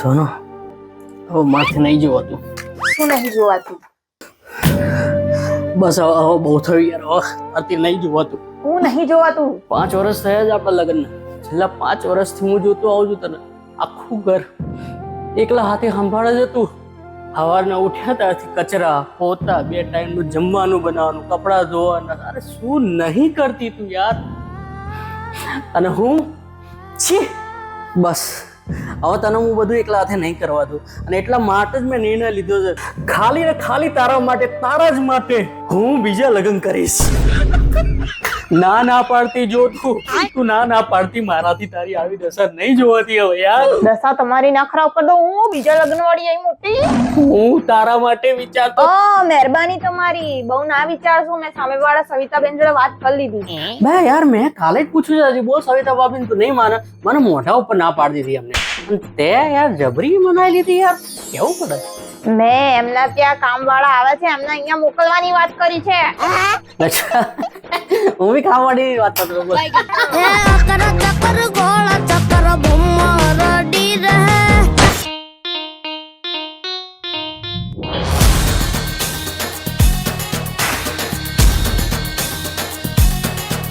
સોનો? હવે માથે નહીં જોવાતું શું નહીં જોવાતું? બસ હવે હવે બહુ થયું યાર અત્યારે નહીં જોવાતું. હું નહીં જોવાતું? પાંચ વર્ષ થયા જ આપણા લગ્ન છેલ્લા પાંચ વર્ષથી હું જોતો આવું છું તને. આખું ઘર એકલા હાથે સંભાળે જ હતું સવારના ઉઠ્યા ત્યારથી કચરા પોતા બે ટાઈમનું જમવાનું બનાવવાનું કપડાં ધોવાના. અરે શું નહીં કરતી તું યાર? અને હું? છી! બસ. હવે તને હું બધું એકલા હાથે નહીં કરવા દઉં. અને એટલા માટે જ મેં નિર્ણય લીધો છે. ખાલી ને ખાલી તારા માટે, તારા જ માટે હું બીજા લગ્ન કરીશ. ના ના પાડતી જો તું તું ના ના પાડતી મારાથી તારી આવી દશા નહીં જોવાતી હવે યાર. દશા તમારી ના ખરાબ કરી દો હું બીજા લગ્ન વાળી આવી મોટી. હું તારા માટે વિચારતો ઓ મહેરબાની તમારી. બહુ ના વિચારશો મેં સામેવાળા સવિતાબેન જોડે વાત કરી લીધી બે યાર મેં કાલે જ પૂછ્યું છે હજી. બોલ સવિતા બાબીન તું નહીં માને. મને મોઢા ઉપર ના પાડી દીધી અમને તે યાર જબરી મનાઈ લીધી યાર. કેવું પડે? મેં એમના ત્યાં કામ વાળા આવે છે એમને અહીંયા મોકલવાની વાત કરી છે. અચ્છા. હું બી વાળી વાત કરતો